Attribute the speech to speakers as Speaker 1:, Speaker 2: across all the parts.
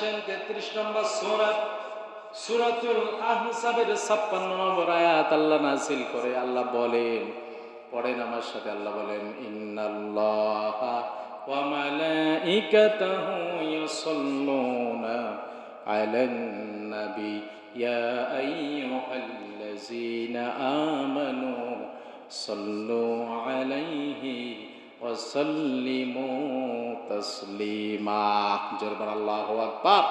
Speaker 1: আসেন তেত্রিশ নম্বর সুরাত সুরাতুল আহসাবের ছাপ্পান্ন নম্বর আয়াত আল্লাহ নাসিল করে, আল্লাহ বলেন, পড়েন আমার সাথে, আল্লাহ বলেন, ইন্নাল্লাহ ওয়া আলান জোরবার আল্লাহু আকবার।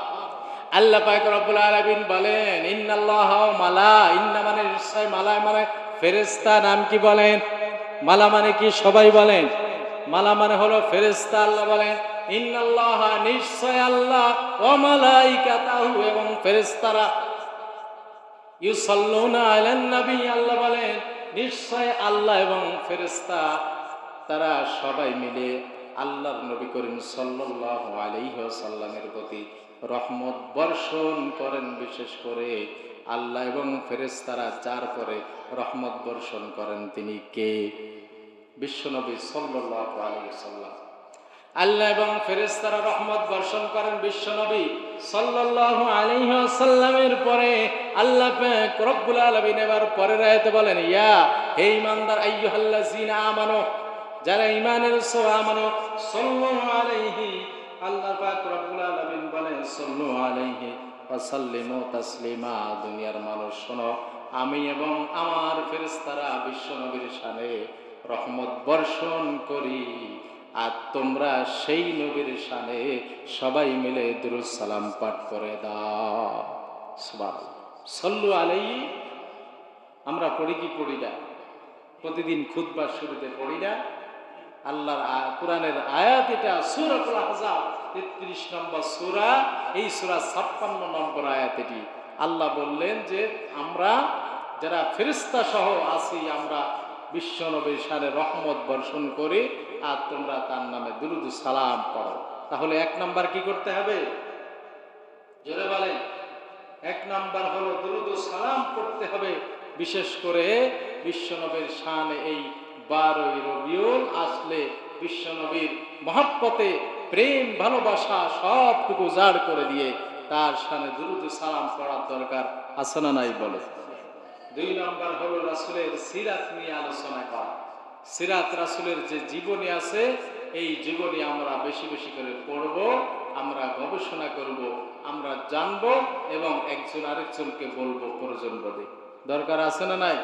Speaker 1: আল্লাহ পাক রব্বুল আলামিন বলেন, ইন্নাল্লাহ মালা ইন্না মানে নিশ্চয় মালা মানে ফেরেশতা নাম কি বলেন? মালা মানে কি সবাই বলেন? মালা মানে হলো ফেরেশতা আল্লাহ বলেন, ইন্নাল্লাহ নিশ্চয় আল্লাহ ওয়া মালাইকাতাহু এবং ফেরেশতারা ইউসাল্লুনা আলান নবী আল্লাহ বলেন, নিশ্চয় আল্লাহ এবং ফেরেশতা তারা সবাই মিলে আল্লাহর নবী করিম সাল্লাল্লাহু আলাইহি ওয়াসাল্লামের প্রতি রহমত বর্ষণ করেন, বিশেষ করে আল্লাহ এবং ফেরেশতারা যার পরে রহমত বর্ষণ করেন তিনি কে? বিশ্বনবী সাল্লাল্লাহু আলাইহি ওয়াসাল্লাম। আল্লাহ এবং ফেরেশতারা রহমত বর্ষণ করেন বিশ্বনবী সাল্লাল্লাহু আলাইহি ওয়াসাল্লামের পরে। আল্লাহ রব্বুল আলামিন এবার পরের আয়াতে বলেন, ইয়া হে ইমানদার আইয়ুহাল্লাযিনা আমানু যারা ঈমানের সহ আমানু সাল্লাল্লাহু আলাইহি, আল্লাহ পাক রব্বুল আলামিন বলেন সাল্লু আলাইহি ওয়া সাল্লিমু তাসলিমা, দুনিয়ার মানুষ শোনো, আমি এবং আমার ফেরেশতারা বিশ্বনবীর শানে রহমত বর্ষণ করি, আর তোমরা সেই নবীর শানে সবাই মিলে দুরুদ সালাম পাঠ করে দাও। সল্লু আলাইহি, আমরা পড়ি কি পড়ি না? প্রতিদিন খুতবার শুরুতে পড়ি না? আল্লাহর কোরআনের আয়াত এটা সূরাতুল আহজাব 33 নম্বর সূরা, এই সূরা 56 নম্বর আয়াত এটি। আল্লাহ বললেন যে আমরা যারা ফেরেশতা সহ আছি, আমরা বিশ্বনবীর শানে রহমত বর্ষণ করি, আর তোমরা তার নামে দুরুদ সালাম পড়ো। তাহলে এক নাম্বার কি করতে হবে? জোরে বলেন। এক নাম্বার হলো দুরুদ সালাম করতে হবে। বিশেষ করে বিশ্বনবীর শানে এই বারোই রবিউল আসলে বিশ্বনবীর প্রেম, ভালোবাসা সবটুকু জাড় করে দিয়ে তার দুরুদ সালাম পড়ার দরকার নাই বলে? দুই নম্বর রাসুলের সিরাত নিয়ে আলোচনা করা। সিরাত রাসুলের যে জীবনী আছে, এই জীবনী আমরা বেশি বেশি করে পড়ব, আমরা গবেষণা করব, আমরা জানব এবং একজন আরেকজনকে বলব প্রয়োজন বলে দরকার আছে না নাই?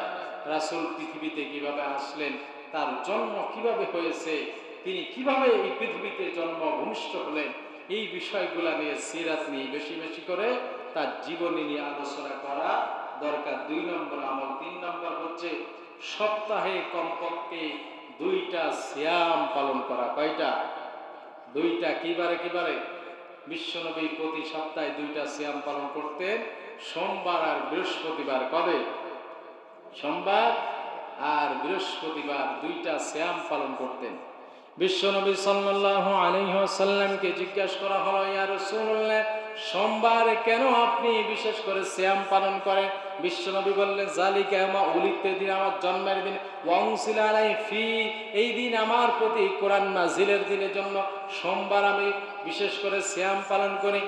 Speaker 1: রাসুল পৃথিবীতে কীভাবে আসলেন তার জন্ম কীভাবে হয়েছে, তিনি কীভাবে এই পৃথিবীতে জন্ম ভূমিষ্ঠ হলেন, এই বিষয়গুলা নিয়ে সিরাত নিয়ে বেশি বেশি করে তার জীবনী নিয়ে আলোচনা করা দরকার। দুই নম্বর আমল। তিন নম্বর হচ্ছে সপ্তাহে কমপক্ষে দুইটা সিয়াম পালন করা। কয়টা? দুইটা কিবারে কিবারে বিশ্বনবী প্রতি সপ্তাহে দুইটা সিয়াম পালন করতেন। সোমবার আর বৃহস্পতিবার কবে? সোমবার আর বৃহস্পতিবার দুইটা শ্যাম পালন করতেন। বিশ্বনবী সাল্লাল্লাহু আলাইহি ওয়াসাল্লামকে জিজ্ঞাসা করা হলো, ইয়া রাসূলুল্লাহ, সোমবার কেন আপনি বিশেষ করে শ্যাম পালন করেন? বিশ্বনবী বললেন জালিকা আমা উলিতে দিন, আমার জন্মের দিন, ওয়াংসিল ফি, এই দিন আমার প্রতি কোরআন নাজিলের দিনের জন্য সোমবার আমি বিশেষ করে শ্যাম পালন করি।